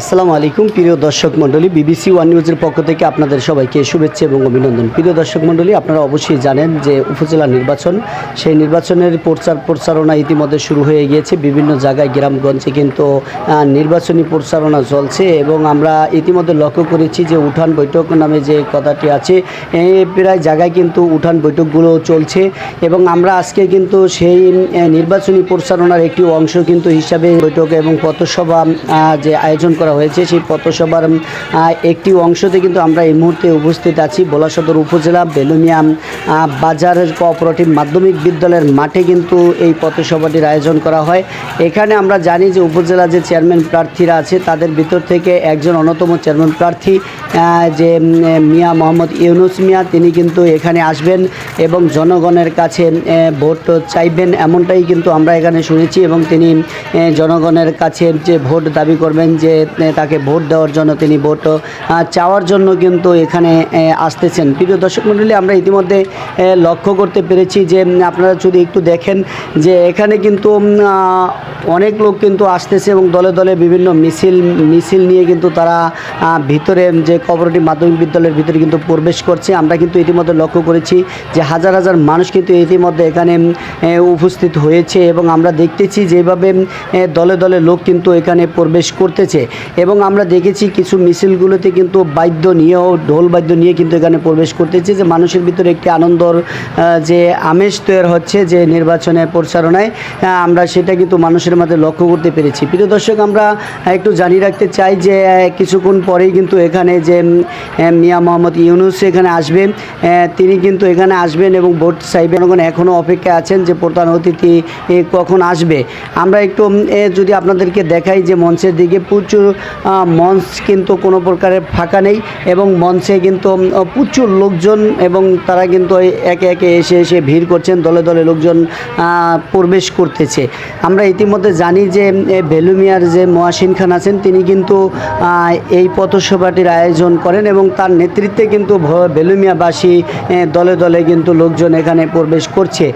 আসসালামু আলাইকুম, প্রিয় দর্শক মণ্ডলী, বিবিসি ওয়ান নিউজের পক্ষ থেকে আপনাদের সবাইকে শুভেচ্ছা এবং অভিনন্দন। প্রিয় দর্শক মণ্ডলী, আপনারা অবশ্যই জানেন যে উপজেলা নির্বাচন, সেই নির্বাচনের প্রচার প্রচারণা ইতিমধ্যে শুরু হয়ে গিয়েছে। বিভিন্ন জায়গায়, গ্রামগঞ্জে কিন্তু নির্বাচনী প্রচারণা চলছে এবং আমরা ইতিমধ্যে লক্ষ্য করেছি যে উঠান বৈঠক নামে যে কথাটি আছে প্রায় জায়গায় কিন্তু উঠান বৈঠকগুলো চলছে এবং আমরা আজকে কিন্তু সেই নির্বাচনী প্রচারণার একটি অংশ কিন্তু হিসাবে বৈঠক এবং পথসভা যে আয়োজন করা হয়েছে সেই পথসভার একটি অংশতে কিন্তু আমরা এই মুহূর্তে উপস্থিত আছি ভোলা সদর উপজেলা বেলুমিয়া আহ, বাজার কোঅপারেটিভ মাধ্যমিক বিদ্যালয়ের মাঠে কিন্তু এই পথসভাটির আয়োজন করা হয়। এখানে আমরা জানি যে উপজেলা যে চেয়ারম্যান প্রার্থীরা আছে তাদের ভিতর থেকে একজন অন্যতম চেয়ারম্যান প্রার্থী যে মিয়া মোহাম্মদ ইউনুস মিয়া তিনি কিন্তু এখানে আসবেন এবং জনগণের কাছে ভোট চাইবেন এমনটাই কিন্তু আমরা এখানে শুনেছি এবং তিনি জনগণের কাছে যে ভোট দাবি করবেন যে তাকে ভোট দেওয়ার জন্য তিনি ভোট চাওয়ার জন্য কিন্তু এখানে আসতেছেন। প্রিয় দর্শক মণ্ডলী, আমরা ইতিমধ্যে লক্ষ্য করতে পেরেছি যে আপনারা যদি একটু দেখেন যে এখানে কিন্তু অনেক লোক কিন্তু আসতেছে এবং দলে দলে বিভিন্ন মিছিল মিছিল নিয়ে কিন্তু তারা ভিতরে যে কোঅপারেটিভ মাধ্যমিক বিদ্যালয়ের ভিতরে কিন্তু প্রবেশ করছে। আমরা কিন্তু ইতিমধ্যে লক্ষ্য করেছি যে হাজার হাজার মানুষ কিন্তু ইতিমধ্যে এখানে উপস্থিত হয়েছে এবং আমরা দেখতেছি যেভাবে দলে দলে লোক কিন্তু এখানে প্রবেশ করতেছে। এবং আমরা দেখেছি কিছু মিছিলগুলোতে কিন্তু বাদ্য নিয়েও ঢোল বাদ্য নিয়ে কিন্তু এখানে প্রবেশ করতেছে যে মানুষের ভিতরে একটি আনন্দর যে আমেজ তৈরি হচ্ছে যে নির্বাচনে প্রচারণায় আমরা সেটা কিন্তু মানুষের মাঝে লক্ষ্য করতে পেরেছি। প্রিয় দর্শক, আমরা একটু জানিয়ে রাখতে চাই যে কিছুক্ষণ পরেই কিন্তু এখানে যে মিয়া মোহাম্মদ ইউনুস এখানে আসবেন। তিনি কিন্তু এখানে আসবেন এবং ভোট চাইবেন। এখনও অপেক্ষায় আছেন যে প্রধান অতিথি কখন আসবে। আমরা একটু যদি আপনাদেরকে দেখাই যে মঞ্চের দিকে প্রচুর মঞ্চ কিন্তু কোনো প্রকারের ফাঁকা নেই এবং মঞ্চে কিন্তু প্রচুর লোকজন এবং তারা কিন্তু একে একে এসে এসে ভিড় করছেন দলে দলে লোকজন প্রবেশ করতেছে আমরা ইতিমধ্যে জানি যে বেলুমিয়ার যে মহাসিন খান আছেন তিনি কিন্তু এই পথসভাটির আয়োজন করেন এবং তার নেতৃত্বে কিন্তু ভ- বেলুমিয়াবাসী দলে দলে কিন্তু লোকজন এখানে প্রবেশ করছে